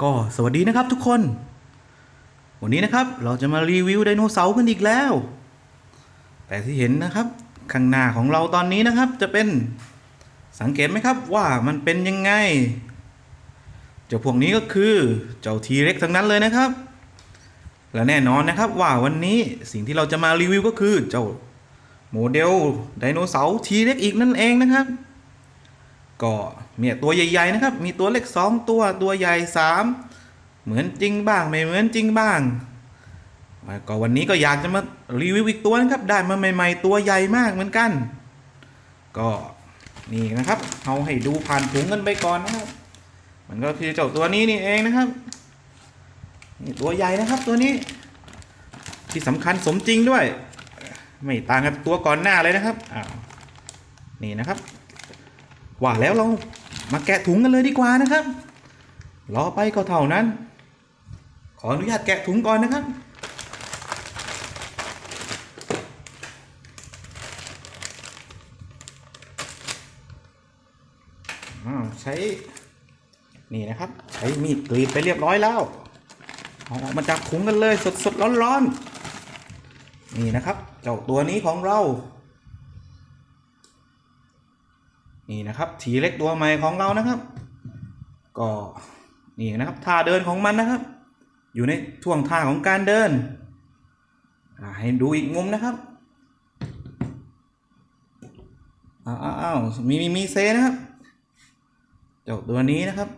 ก็สวัสดีนะครับทุกคน วันนี้นะครับเราจะมารีวิวไดโนเสาร์กันอีกแล้ว แต่ที่เห็นนะครับ ข้างหน้าของเราตอนนี้นะครับ จะเป็นสังเกตไหมครับว่ามันเป็นยังไง เจ้าพวกนี้ก็คือเจ้าทีเร็กทั้งนั้นเลยนะครับ และแน่นอนนะครับว่าวันนี้สิ่งที่เราจะมารีวิวก็คือเจ้าโมเดลไดโนเสาร์ทีเร็กอีกนั่นเองนะครับ ก็เนี่ยตัวใหญ่ๆนะครับ มีตัวเล็กสองตัวตัวใหญ่สามเหมือนจริงบ้างไม่เหมือนจริงบ้างก็วันนี้ก็อยากจะมารีวิวอีกตัวนะครับ ได้มาใหม่ ๆ ตัวใหญ่มากเหมือนกัน ก็นี่นะครับเอาให้ดูผ่านถุงกันไปก่อนนะครับ มันก็คือเจ้าตัวนี้นี่เองนะครับนี่ตัวใหญ่นะครับตัวนี้ ที่สำคัญสมจริงด้วย ไม่ต่างกับตัวก่อนหน้าเลยนะครับอ้าวนี่นะครับ ว่าแล้วเรามาแกะถุงกันเลยดีกว่านะครับรอไปก็เท่านั้น ขออนุญาตแกะถุงก่อนนะครับ ใช้ นี่นะครับ ใช้มีดกรีดไปเรียบร้อยแล้วเอาออกมาจากถุงกันเลยสดสดร้อนร้อนๆ นี่นะครับ เจ้าตัวนี้ของเรา นี่นะครับทีเล็กตัวใหม่ของเรานะครับ ก็นี่นะครับท่าเดินของมันนะครับ อยู่ในท่วงท่าของการเดินให้ดูอีกมุมนะครับอ้าวอ้าวมีมีมีเซนะครับเจ้าตัวนี้นะครับ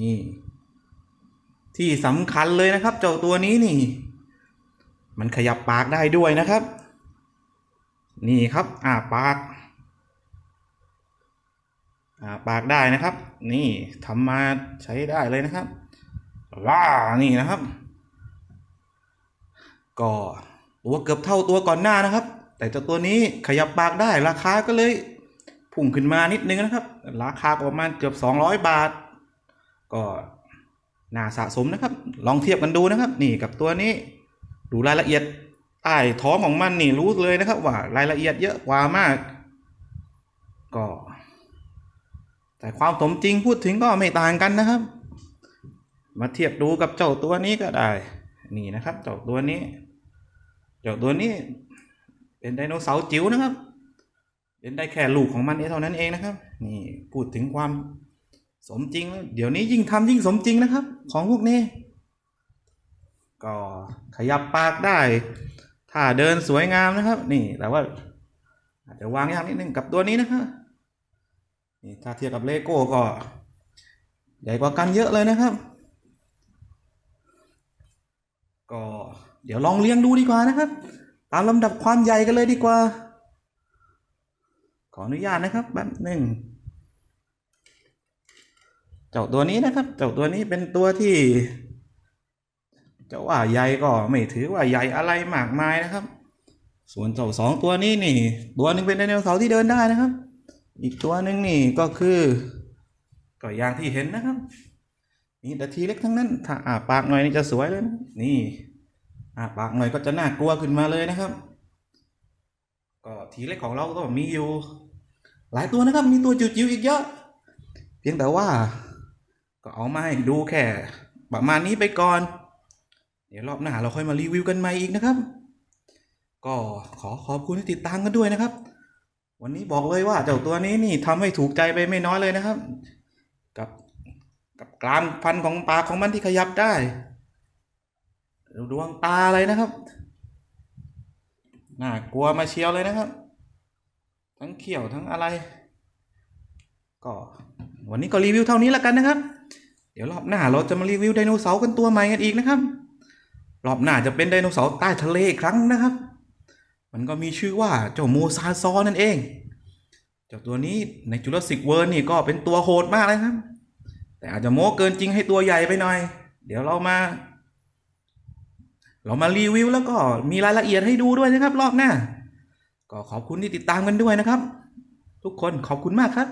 นี่ที่สำคัญเลยนะครับ เจ้าตัวนี้นี่ มันขยับปากได้ด้วยนะครับ นี่ครับ อ่าปาก ปากได้นะครับ นี่ทำมาใช้ได้เลยนะครับว้านี่นะครับ ก็ตัวเกือบเท่าตัวก่อนหน้านะครับ แต่เจ้าตัวนี้ขยับปากได้ราคาก็เลยพุ่งขึ้นมานิดนึงนะครับ ราคาประมาณเกือบ 200 บาท ก็น่าสะสมนะครับ ลองเทียบกันดูนะครับ นี่กับตัวนี้ ดูรายละเอียดใต้ท้องของมันนี่รู้เลยนะครับ ว่ารายละเอียดเยอะกว่ามาก ก็ แต่ความสมจริงพูดถึงก็ไม่ต่างกันนะครับ มาเทียบดูกับเจ้าตัวนี้ก็ได้ นี่นะครับ เจ้าตัวนี้ เจ้าตัวนี้ เป็นไดโนเสาร์จิ๋วนะครับ เป็นได้แค่ลูกของมันเท่านั้นเองนะครับ นี่พูดถึงความสมจริงแล้วเดี๋ยวนี้ยิ่งทำยิ่งสมจริงนะครับ ของพวกนี้ ก็ขยับปากได้ถ้าเดินสวยงามนะครับ นี่แต่ว่าอาจจะวางยากนิดนึงกับตัวนี้นะครับ นี่ถ้าเทียบกับเลโก้ก็ ใหญ่กว่ากันเยอะเลยนะครับ ก็เดี๋ยวลองเลี้ยงดูดีกว่านะครับ ตามลำดับความใหญ่กันเลยดีกว่า ขออนุญาตนะครับแป๊บหนึ่งเจ้าตัวนี้นะครับ เจ้าตัวนี้เป็นตัวที่จะว่าใหญ่ก็ไม่ถือว่าใหญ่อะไรมากมายนะครับ ส่วนเจ้าสองตัวนี้นี่ ตัวหนึ่งเป็นไดโนเสาร์ที่เดินได้นะครับ อีกตัวหนึ่งนี่ก็คือก็อย่างที่เห็นนะครับ นี่แต่ทีเล็กทั้งนั้น ถ้าอาปากหน่อยนี่จะสวยเลยนะนี่อาปากหน่อยก็จะน่ากลัวขึ้นมาเลยนะครับ ก็ทีเล็กของเราก็มีอยู่ หลายตัวนะครับ มีตัวจิ๋วๆอีกเยอะ เพียงแต่ว่า ก็เอามาให้ดูแค่ประมาณนี้ไปก่อน เดี๋ยวรอบหน้าเราค่อยมารีวิวกันใหม่อีกนะครับ ก็ขอขอบคุณที่ติดตามกันด้วยนะครับ วันนี้บอกเลยว่าเจ้าตัวนี้นี่ทำให้ถูกใจไปไม่น้อยเลยนะครับ กับกับกรามฟันของปากของมันที่ขยับได้ดวงตาเลยนะครับน่ากลัวมาเชียวเลยนะครับ ทั้งเขียวทั้งอะไร ก็วันนี้ก็รีวิวเท่านี้แล้วกันนะครับ เดี๋ยวรอบหน้าเราจะมารีวิวไดโนเสาร์กันตัวใหม่กันอีกนะครับ รอบหน้าจะเป็นไดโนเสาร์ใต้ทะเลอีกครั้งนะครับ มันก็มีชื่อว่าเจ้าโมซาซอนั่นเอง เจ้าตัวนี้ในจุลศิกเวิร์นี่ก็เป็นตัวโหดมากเลยครับ แต่อาจจะโม้เกินจริงให้ตัวใหญ่ไปหน่อย เดี๋ยวเรามา เรามารีวิวแล้วก็มีรายละเอียดให้ดูด้วยนะครับ รอบหน้า ก็ขอบคุณที่ติดตามกันด้วยนะครับ ทุกคนขอบคุณมากครับ